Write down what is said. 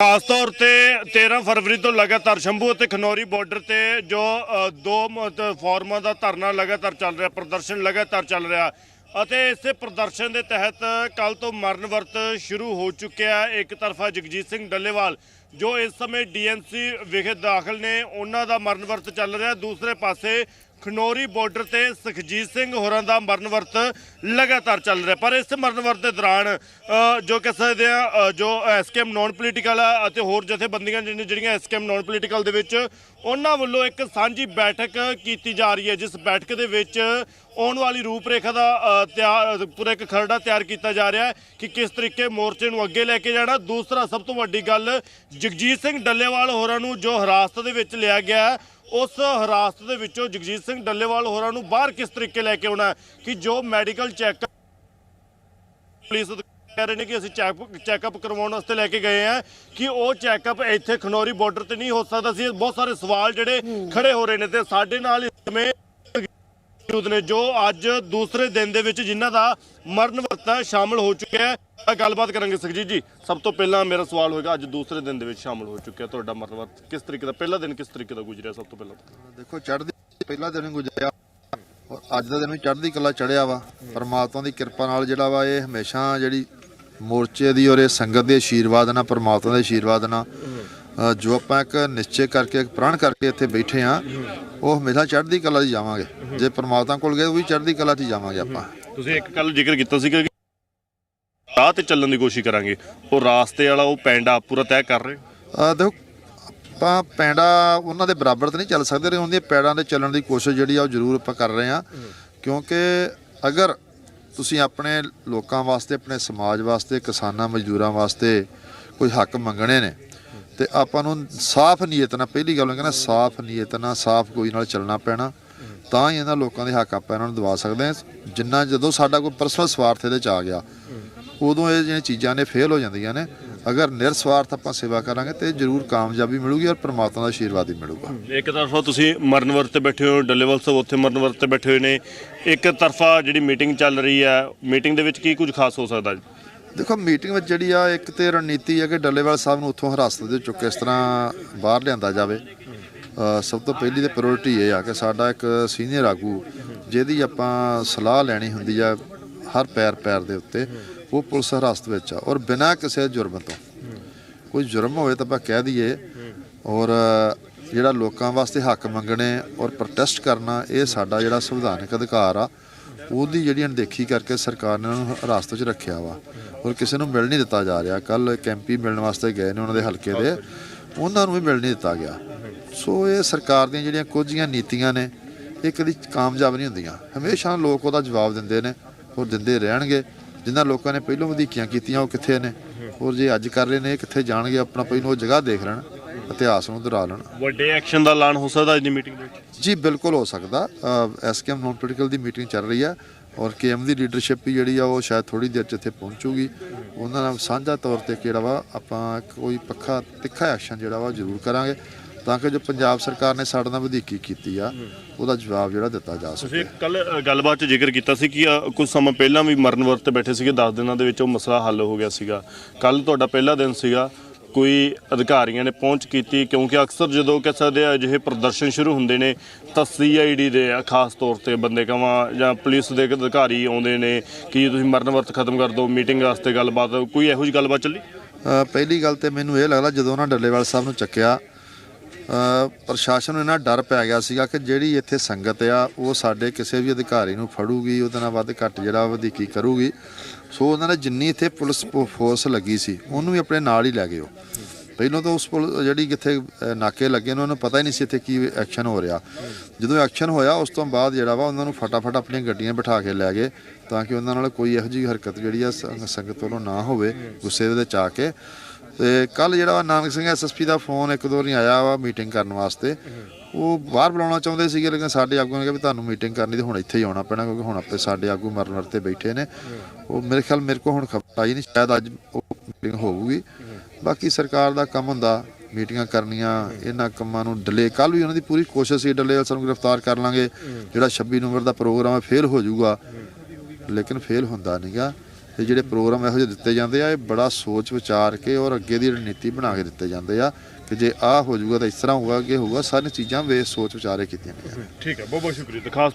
ਖਾਸ ਤੌਰ ਤੇ 13 ਫਰਵਰੀ ਤੋਂ ਲਗਾਤਾਰ ਸ਼ੰਭੂ ਅਤੇ ਖਨੌਰੀ ਬਾਰਡਰ ਤੇ ਜੋ ਦੋ ਫੋਰਮਾਂ ਦਾ ਧਰਨਾ ਲਗਾਤਾਰ ਚੱਲ ਰਿਹਾ, ਪ੍ਰਦਰਸ਼ਨ ਲਗਾਤਾਰ ਚੱਲ ਰਿਹਾ ਅਤੇ ਇਸੇ ਪ੍ਰਦਰਸ਼ਨ ਦੇ ਤਹਿਤ ਕੱਲ ਤੋਂ ਮਰਨ ਵਰਤ ਸ਼ੁਰੂ ਹੋ ਚੁੱਕਿਆ ਹੈ। ਇੱਕ ਤਰਫਾ ਜਗਜੀਤ ਸਿੰਘ ਡੱਲੇਵਾਲ, ਜੋ ਇਸ ਸਮੇਂ ਡੀਐਨਸੀ ਵਿਖੇ ਦਾਖਲ ਨੇ, ਉਹਨਾਂ ਦਾ ਮਰਨ ਵਰਤ ਚੱਲ ਰਿਹਾ। ਦੂਸਰੇ ਪਾਸੇ ਖਨੌਰੀ ਬਾਰਡਰ ਤੇ ਸੁਖਜੀਤ ਸਿੰਘ ਹੋਰਾਂ ਦਾ ਮਰਨ ਵਰਤ ਲਗਾਤਾਰ ਚੱਲ ਰਿਹਾ। ਪਰ ਇਸ ਮਰਨ ਵਰਤ ਦੇ ਦੌਰਾਨ ਜੋ ਕਹਿ ਸਕਦੇ ਆ ਅ, ਜੋ ਐਸਕੇਐਮ ਨਾਨ ਪੋਲੀਟੀਕਲ ਆ ਅਤੇ ਹੋਰ ਜਥੇਬੰਦੀਆਂ ਜਿਹੜੀਆਂ ਜਿਹੜੀਆਂ ਐਸਕੇਐਮ ਨਾਨ ਪੋਲੀਟੀਕਲ ਦੇ ਵਿੱਚ ਉਹਨਾਂ ਵੱਲੋਂ ਇੱਕ ਸਾਂਝੀ ਬੈਠਕ ਕੀਤੀ ਜਾ ਰਹੀ ਹੈ ਜਿਸ ਬੈਠਕ ਦੇ ਵਿੱਚ ਆਉਣ ਵਾਲੀ ਰੂਪਰੇਖਾ ਦਾ ਅ, ਤਿਆਰ ਪੂਰਾ ਇੱਕ ਖਰੜਾ ਤਿਆਰ ਕੀਤਾ ਜਾ ਰਿਹਾ ਹੈ ਕਿ ਕਿਸ ਤਰੀਕੇ ਮੋਰਚੇ ਨੂੰ ਅੱਗੇ ਲੈ ਕੇ ਜਾਣਾ। ਦੂਸਰਾ ਸਭ ਤੋਂ ਵੱਡੀ ਗੱਲ ਜਗਜੀਤ ਸਿੰਘ ਡੱਲੇਵਾਲ ਹੋਰਾਂ ਨੂੰ ਜੋ ਹਿਰਾਸਤ ਦੇ ਵਿੱਚ ਲਿਆ ਗਿਆ ਉਸ ਹਿਰਾਸਤ ਦੇ ਵਿੱਚੋਂ ਜਗਜੀਤ ਸਿੰਘ ਡੱਲੇਵਾਲ ਹੋਰਾਂ ਨੂੰ ਬਾਹਰ ਕਿਸ ਤਰੀਕੇ ਲੈ ਕੇ ਆਉਣਾ ਕਿ ਜੋ ਮੈਡੀਕਲ ਚੈੱਕ ਪੁਲਿਸ ਕਹਿ ਰਹੇ ਨੇ ਕਿ ਅਸੀਂ ਚੈੱਕ ਚੈੱਕਅਪ ਕਰਵਾਉਣ ਵਾਸਤੇ ਲੈ ਕੇ ਗਏ ਆ ਕਿ ਉਹ ਚੈੱਕਅਪ ਇੱਥੇ ਖਨੌਰੀ ਬਾਰਡਰ ਤੇ ਨਹੀਂ ਹੋ ਸਕਦਾ ਸੀ। ਬਹੁਤ ਸਾਰੇ ਸਵਾਲ ਜਿਹੜੇ ਖੜੇ ਹੋ ਰਹੇ ਨੇ ਤੇ ਸਾਡੇ ਨਾਲ ਇਸ ਸਮੇਂ ਮੌਜੂਦ ਨੇ, ਜੋ ਅੱਜ ਦੂਸਰੇ ਦਿਨ ਦੇ ਵਿੱਚ ਜਿਨ੍ਹਾਂ ਦਾ ਮਰਨ ਵਰਤਾ ਸ਼ਾਮਲ ਹੋ ਚੁੱਕਿਆ ਹੈ। ਗੱਲਬਾਤ ਕਰਾਂਗੇ ਸੁਖਜੀਤ ਜੀ। ਸਭ ਤੋਂ ਪਹਿਲਾਂ ਮੇਰਾ ਸਵਾਲ ਹੋਏਗਾ, ਅੱਜ ਦੂਸਰੇ ਦਿਨ ਦੇ ਵਿੱਚ ਸ਼ਾਮਲ ਹੋ ਚੁੱਕਿਆ ਤੁਹਾਡਾ ਮਰਨ ਵਰਤ। ਕਿਸ ਤਰੀਕੇ ਦਾ, ਪਹਿਲਾ ਦਿਨ ਕਿਸ ਤਰੀਕੇ ਦਾ ਗੁਜ਼ਰਿਆ ਸਭ ਤੋਂ ਪਹਿਲਾਂ? ਦੇਖੋ, ਚੜ੍ਹਦੀ ਪਹਿਲਾ ਦਿਨ ਗੁਜ਼ਰਿਆ। ਔਰ ਅੱਜ ਦਾ ਦਿਨ ਵੀ ਚੜ੍ਹਦੀ ਕਲਾ ਚੜਿਆ ਵਾ। ਪਰਮਾਤਮਾ ਦੀ ਕਿਰਪਾ ਨਾਲ ਜਿਹੜਾ ਵਾ, ਇਹ ਹਮੇਸ਼ਾ ਜਿਹੜੀ ਮੋਰਚੇ ਦੀ ਔਰ ਇਹ ਸੰਗਤ ਦੇ ਆਸ਼ੀਰਵਾਦ ਨਾਲ, ਪਰਮਾਤਮਾ ਦੇ ਆਸ਼ੀਰਵਾਦ ਨਾਲ ਜੋ ਆਪਾਂ ਇੱਕ ਨਿਸ਼ਚੈ ਕਰਕੇ ਇੱਕ ਪ੍ਰਣ ਕਰਕੇ ਇੱਥੇ ਬੈਠੇ ਆ ਉਹ ਹਮੇਸ਼ਾ ਚੜ੍ਹਦੀ ਕਲਾ 'ਚ ਜਾਵਾਂਗੇ। ਜੇ ਪਰਮਾਤਮਾ ਕੋਲ ਗਏ ਉਹ ਵੀ ਚੜ੍ਹਦੀ ਕਲਾ 'ਚ ਜਾਵਾਂਗੇ ਆਪਾਂ। ਤੁਸੀਂ ਇੱਕ ਕੱਲ ਜ਼ਿਕਰ ਕੀਤਾ ਸੀ ਕਿ ਰਾਹ ਤੇ ਚੱਲਣ ਦੀ ਕੋਸ਼ਿਸ਼ ਕਰਾਂਗੇ। ਉਹ ਰਾਸਤੇ ਵਾਲਾ ਉਹ ਪੈਂਡਾ ਪੂਰਾ ਤੈਅ ਕਰ ਰਹੇ? ਅ, ਦੇਖੋ ਆਪਾਂ ਪੈਂਡਾ ਉਹਨਾਂ ਦੇ ਬਰਾਬਰ ਤਾਂ ਨਹੀਂ ਚੱਲ ਸਕਦੇ ਰਹੇ ਉਹਦੀਆਂ ਪੈੜਾਂ ਦੇ ਚੱਲਣ ਦੀ ਕੋਸ਼ਿਸ਼ ਜਿਹੜੀ ਆ ਉਹ ਜ਼ਰੂਰ ਆਪਾਂ ਕਰ ਰਹੇ ਆ ਕਿਉਂਕਿ ਅਗਰ ਤੁਸੀਂ ਆਪਣੇ ਲੋਕਾਂ ਵਾਸਤੇ ਆਪਣੇ ਸਮਾਜ ਵਾਸਤੇ ਕਿਸਾਨਾਂ ਮਜ਼ਦੂਰਾਂ ਵਾਸਤੇ ਕੋਈ ਹੱਕ ਮੰਗਣੇ ਨੇ ਤੇ ਆਪਾਂ ਨੂੰ ਸਾਫ਼ ਨੀਅਤ ਨਾਲ, ਪਹਿਲੀ ਗੱਲ ਮੈਂ ਕਹਿੰਦਾ ਸਾਫ਼ ਨੀਅਤ ਨਾਲ, ਸਾਫ਼ ਕੋਈ ਨਾਲ ਚੱਲਣਾ ਪੈਣਾ। ਤਾਂ ਹੀ ਇਹਨਾਂ ਲੋਕਾਂ ਦੇ ਹੱਕ ਆਪਾਂ ਇਹਨਾਂ ਨੂੰ ਦਵਾ ਸਕਦੇ ਹਾਂ। ਜਿੰਨਾ ਜਦੋਂ ਸਾਡਾ ਕੋਈ ਪਰਸਨਲ ਸਵਾਰਥ ਇਹਦੇ ਚ ਆ ਗਿਆ, ਉਦੋਂ ਇਹ ਜਿਹੜੀਆਂ ਚੀਜ਼ਾਂ ਨੇ ਫੇਲ ਹੋ ਜਾਂਦੀਆਂ ਨੇ। ਅਗਰ ਨਿਰਸਵਾਰਥ ਆਪਾਂ ਸੇਵਾ ਕਰਾਂਗੇ ਤੇ ਜ਼ਰੂਰ ਕਾਮਯਾਬੀ ਮਿਲੂਗੀ ਔਰ ਪ੍ਰਮਾਤਮਾ ਦਾ ਆਸ਼ੀਰਵਾਦ ਹੀ ਮਿਲੂਗਾ। ਇੱਕ ਤਰਫਾ ਤੁਸੀਂ ਮਰਨ ਵਰਤ ਤੇ ਬੈਠੇ ਹੋ ਡੱਲੇਵਾਲ ਸਾਹਿਬ ਉੱਥੇ ਮਰਨ ਵਰਤ ਤੇ ਬੈਠੇ ਹੋਏ ਨੇ। ਇੱਕ ਤਰਫਾ ਜਿਹੜੀ ਮੀਟਿੰਗ ਚੱਲ ਰਹੀ ਹੈ ਮੀਟਿੰਗ ਦੇ ਵਿੱਚ ਕੀ ਕੁਝ ਖਾਸ ਹੋ ਸਕਦਾ? ਜੀ ਦੇਖੋ ਮੀਟਿੰਗ ਵਿੱਚ ਜਿਹੜੀ ਆ ਇੱਕ ਤੇ ਰਣਨੀਤੀ ਹੈ ਕਿ ਡੱਲੇਵਾਲ ਸਾਹਿਬ ਨੂੰ ਉੱਥੋਂ ਹਿਰਾਸਤ ਦੇ ਚੁੱਕ ਕਿਸ ਤਰ੍ਹਾਂ ਬਾਹਰ ਲਿਆਂਦਾ ਜਾਵੇ। ਸਭ ਤੋਂ ਪਹਿਲੀ ਤੇ ਪ੍ਰਾਇੋਰਟੀ ਇਹ ਆ ਕਿ ਸਾਡਾ ਇੱਕ ਸੀਨੀਅਰ ਆਗੂ ਜਿਹਦੀ ਆਪਾਂ ਸਲਾਹ ਲੈਣੀ ਹੁੰਦੀ ਆ ਹਰ ਪੈਰ ਪੈਰ ਦੇ ਉੱਤੇ, ਉਹ ਪੁਲਿਸ ਹਿਰਾਸਤ ਵਿੱਚ ਆ ਔਰ ਬਿਨਾਂ ਕਿਸੇ ਜੁਰਮ ਤੋਂ। ਕੋਈ ਜੁਰਮ ਹੋਵੇ ਤਾਂ ਆਪਾਂ ਕਹਿ ਦਈਏ ਔਰ ਜਿਹੜਾ ਲੋਕਾਂ ਵਾਸਤੇ ਹੱਕ ਮੰਗਣੇ ਔਰ ਪ੍ਰੋਟੈਸਟ ਕਰਨਾ, ਇਹ ਸਾਡਾ ਜਿਹੜਾ ਸੰਵਿਧਾਨਕ ਅਧਿਕਾਰ ਆ ਉਹਦੀ ਜਿਹੜੀ ਅਣਦੇਖੀ ਕਰਕੇ ਸਰਕਾਰ ਨੇ ਉਹਨਾਂ ਨੂੰ ਹਿਰਾਸਤ 'ਚ ਰੱਖਿਆ ਵਾ। ਔਰ ਕਿਸੇ ਨੂੰ ਮਿਲ ਨਹੀਂ ਦਿੱਤਾ ਜਾ ਰਿਹਾ। ਕੱਲ ਇੱਕ ਐਮਪੀ ਮਿਲਣ ਵਾਸਤੇ ਗਏ ਨੇ ਉਹਨਾਂ ਦੇ ਹਲਕੇ ਦੇ। ਉਹਨਾਂ ਨੂੰ ਵੀ ਮਿਲ ਨਹੀਂ ਦਿੱਤਾ ਗਿਆ। ਸੋ ਇਹ ਸਰਕਾਰ ਦੀਆਂ ਜਿਹੜੀਆਂ ਕੁਝੀਆਂ ਨੀਤੀਆਂ ਨੇ, ਇਹ ਕਦੀ ਕਾਮਯਾਬ ਨਹੀਂ ਹੁੰਦੀਆਂ। ਹਮੇਸ਼ਾ ਲੋਕ ਉਹਦਾ ਜਵਾਬ ਦਿੰਦੇ ਨੇ ਔਰ ਦਿੰਦੇ ਰਹਿਣਗੇ। ਜਿਨ੍ਹਾਂ ਲੋਕਾਂ ਨੇ ਪਹਿਲਾਂ ਵਧੀਕੀਆਂ ਕੀਤੀਆਂ, ਉਹ ਕਿੱਥੇ ਨੇ? ਔਰ ਜੇ ਅੱਜ ਕਰ ਰਹੇ ਨੇ ਇਹ ਕਿੱਥੇ ਜਾਣਗੇ? ਆਪਣਾ ਪਹਿਲਾਂ ਉਹ ਜਗ੍ਹਾ ਦੇਖ ਲੈਣ। ਇਤਿਹਾਸ ਨੂੰ ਦੁਹਰਾ ਲੈਣ। ਵੱਡੇ ਐਕਸ਼ਨ ਦਾ ਐਲਾਨ ਹੋ ਸਕਦਾ ਅੱਜ ਦੀ ਮੀਟਿੰਗ ਦੇ ਵਿੱਚ? ਜੀ ਬਿਲਕੁਲ ਹੋ ਸਕਦਾ। ਐਸਕੇਐਮ ਨੋਨ ਪੋਲੀਟੀਕਲ ਦੀ ਮੀਟਿੰਗ ਚੱਲ ਰਹੀ ਆ ਔਰ ਕੇਐਮ ਦੀ ਲੀਡਰਸ਼ਿਪ ਵੀ ਜਿਹੜੀ ਆ ਉਹ ਸ਼ਾਇਦ ਥੋੜੀ ਦੇਰ ਚ ਇੱਥੇ ਪਹੁੰਚੂਗੀ। ਉਹਨਾਂ ਨਾਲ ਸਾਂਝਾ ਤੌਰ ਤੇ ਕਿਹੜਾ ਵਾ ਆਪਾਂ ਕੋਈ ਪੱਖਾ ਤਿੱਖਾ ਐਕਸ਼ਨ ਜਿਹੜਾ ਵਾ ਜ਼ਰੂਰ ਕਰਾਂਗੇ। ਤਾਂ ਕਿ ਜੋ ਪੰਜਾਬ ਸਰਕਾਰ ਨੇ ਸਾਡੇ ਨਾਲ ਵਧੀਕੀ ਕੀਤੀ ਆ ਉਹਦਾ ਜਵਾਬ ਜਿਹੜਾ ਦਿੱਤਾ ਜਾ ਸਕੇ। ਤੁਸੀਂ ਕੱਲ ਗੱਲਬਾਤ 'ਚ ਜ਼ਿਕਰ ਕੀਤਾ ਸੀ ਕਿ ਕੁਝ ਸਮਾਂ ਪਹਿਲਾਂ ਵੀ ਮਰਨ ਵਰਤ ਤੇ ਬੈਠੇ ਸੀਗੇ 10 ਦਿਨਾਂ ਦੇ ਵਿੱਚ ਉਹ ਮਸਲਾ ਹੱਲ ਹੋ ਗਿਆ ਸੀਗਾ। ਕੱਲ ਤੁਹਾਡਾ ਪਹਿਲਾ ਦਿਨ ਸੀਗਾ। ਕੋਈ ਅਧਿਕਾਰੀਆਂ ਨੇ ਪਹੁੰਚ ਕੀਤੀ, ਕਿਉਂਕਿ ਅਕਸਰ ਜਦੋਂ ਕਹਿ ਸਕਦੇ ਆ ਅਜਿਹੇ ਪ੍ਰਦਰਸ਼ਨ ਸ਼ੁਰੂ ਹੁੰਦੇ ਨੇ, ਤਾਂ ਸੀਆਈਡੀ ਦੇ ਆ, ਖਾਸ ਤੌਰ ਤੇ ਬੰਦੇ ਕਵਾਂ, ਜਾਂ ਪੁਲਿਸ ਦੇ ਅਧਿਕਾਰੀ ਆਉਂਦੇ ਨੇ ਕਿ ਤੁਸੀਂ ਮਰਨ ਵਰਤ ਖਤਮ ਕਰ ਦਿਓ, ਮੀਟਿੰਗ ਵਾਸਤੇ ਗੱਲਬਾਤ, ਕੋਈ ਇਹੋ ਜਿਹੀ ਗੱਲਬਾਤ ਚੱਲੀ? ਪਹਿਲੀ ਗੱਲ ਤੇ ਮੈਨੂੰ ਇਹ ਲੱਗਦਾ ਜਦੋਂ ਉਹਨਾਂ ਡੱਲੇਵਾਲ ਸਾਹਿਬ ਨੂੰ ਚੱਕਿਆ ਪ੍ਰਸ਼ਾਸਨ ਨੂੰ ਇਹਨਾਂ ਡਰ ਪੈ ਗਿਆ ਸੀਗਾ ਕਿ ਜਿਹੜੀ ਇੱਥੇ ਸੰਗਤ ਆ, ਉਹ ਸਾਡੇ ਕਿਸੇ ਵੀ ਅਧਿਕਾਰੀ ਨੂੰ ਫੜੂਗੀ, ਉਹਦੇ ਨਾਲ ਵੱਧ ਘੱਟ ਜਿਹੜਾ ਵਧੀਕੀ ਕਰੂਗੀ। ਸੋ ਉਹਨਾਂ ਨੇ ਜਿੰਨੀ ਇੱਥੇ ਪੁਲਿਸ ਫੋਰਸ ਲੱਗੀ ਸੀ, ਉਹਨੂੰ ਵੀ ਆਪਣੇ ਨਾਲ ਹੀ ਲੈ ਗਏ ਉਹ। ਪਹਿਲਾਂ ਤਾਂ ਉਸ ਪੁਲ, ਜਿਹੜੀ ਕਿੱਥੇ ਨਾਕੇ ਲੱਗੇ ਨੇ, ਉਹਨਾਂ ਨੂੰ ਪਤਾ ਹੀ ਨਹੀਂ ਸੀ ਇੱਥੇ ਕੀ ਐਕਸ਼ਨ ਹੋ ਰਿਹਾ। ਜਦੋਂ ਐਕਸ਼ਨ ਹੋਇਆ, ਉਸ ਤੋਂ ਬਾਅਦ ਜਿਹੜਾ ਵਾ ਉਹਨਾਂ ਨੂੰ ਫਟਾਫਟ ਆਪਣੀਆਂ ਗੱਡੀਆਂ ਬਿਠਾ ਕੇ ਲੈ ਗਏ, ਤਾਂ ਕਿ ਉਹਨਾਂ ਨਾਲ ਕੋਈ ਇਹੋ ਜਿਹੀ ਹਰਕਤ ਜਿਹੜੀ ਆ ਸੰਗਤ ਵੱਲੋਂ ਨਾ ਹੋਵੇ, ਗੁੱਸੇ ਦੇ ਵਿੱਚ ਆ ਕੇ। ਤੇ ਕੱਲ ਜਿਹੜਾ ਵਾ ਨਾਨਕ ਸਿੰਘ ਐਸਐਸਪੀ ਦਾ ਫੋਨ ਇੱਕ ਦੋ ਨਹੀਂ ਆਇਆ ਵਾ ਮੀਟਿੰਗ ਕਰਨ ਵਾਸਤੇ। ਉਹ ਬਾਹਰ ਬੁਲਾਉਣਾ ਚਾਹੁੰਦੇ ਸੀਗੇ, ਲੇਕਿਨ ਸਾਡੇ ਆਗੂਆਂ ਨੇ ਕਿਹਾ ਵੀ ਤੁਹਾਨੂੰ ਮੀਟਿੰਗ ਕਰਨੀ ਤੇ ਹੁਣ ਇੱਥੇ ਹੀ ਆਉਣਾ ਪੈਣਾ ਕਿਉਂਕਿ ਹੁਣ ਆਪੇ ਸਾਡੇ ਆਗੂ ਮਰਨ ਵਰਤੇ ਬੈਠੇ ਨੇ। ਉਹ ਮੇਰੇ ਖਿਆਲ ਮੇਰੇ ਕੋਲ ਹੁਣ ਖਬਰ ਆਈ ਨਹੀਂ, ਸ਼ਾਇਦ ਅੱਜ ਉਹ ਮੀਟਿੰਗ ਹੋਊਗੀ। ਬਾਕੀ ਸਰਕਾਰ ਦਾ ਕੰਮ ਹੁੰਦਾ, ਮੀਟਿੰਗਾਂ ਕਰਨੀਆਂ, ਇਹਨਾਂ ਕੰਮਾਂ ਨੂੰ ਡਿਲੇ ਕੱਲ ਵੀ ਉਹਨਾਂ ਦੀ ਪੂਰੀ ਕੋਸ਼ਿਸ਼ ਸੀ ਡਿਲੇ, ਸਾਨੂੰ ਗ੍ਰਿਫਤਾਰ ਕਰ ਲਾਂਗੇ। ਜਿਹੜਾ 26 ਨਵੰਬਰ ਦਾ ਪ੍ਰੋਗਰਾਮ ਹੈ ਫੇਲ ਹੋ ਜਾਊਗਾ। ਲੇਕਿਨ ਫੇਲ ਹੁੰਦਾ ਨਹੀਂਗਾ ਇਹ ਜਿਹੜੇ ਪ੍ਰੋਗਰਾਮ ਇਹੋ ਜਿਹੇ ਦਿੱਤੇ ਜਾਂਦੇ ਆ, ਇਹ ਬੜਾ ਸੋਚ ਵਿਚਾਰ ਕੇ ਔਰ ਅੱਗੇ ਦੀ ਰਣਨੀਤੀ ਬਣਾ ਕੇ ਦਿੱਤੇ ਜਾਂਦੇ ਆ ਕਿ ਜੇ ਆਹ ਹੋ ਜਾਊਗਾ ਤਾਂ ਇਸ ਤਰ੍ਹਾਂ ਹੋਊਗਾ, ਅੱਗੇ ਹੋਊਗਾ, ਸਾਰੀਆਂ ਚੀਜ਼ਾਂ ਵੇ ਸੋਚ ਵਿਚਾਰੇ ਕੀਤੀਆਂ ਗਈਆਂ। ਠੀਕ ਹੈ, ਬਹੁਤ ਬਹੁਤ ਸ਼ੁਕਰੀਆ। ਖਾਸ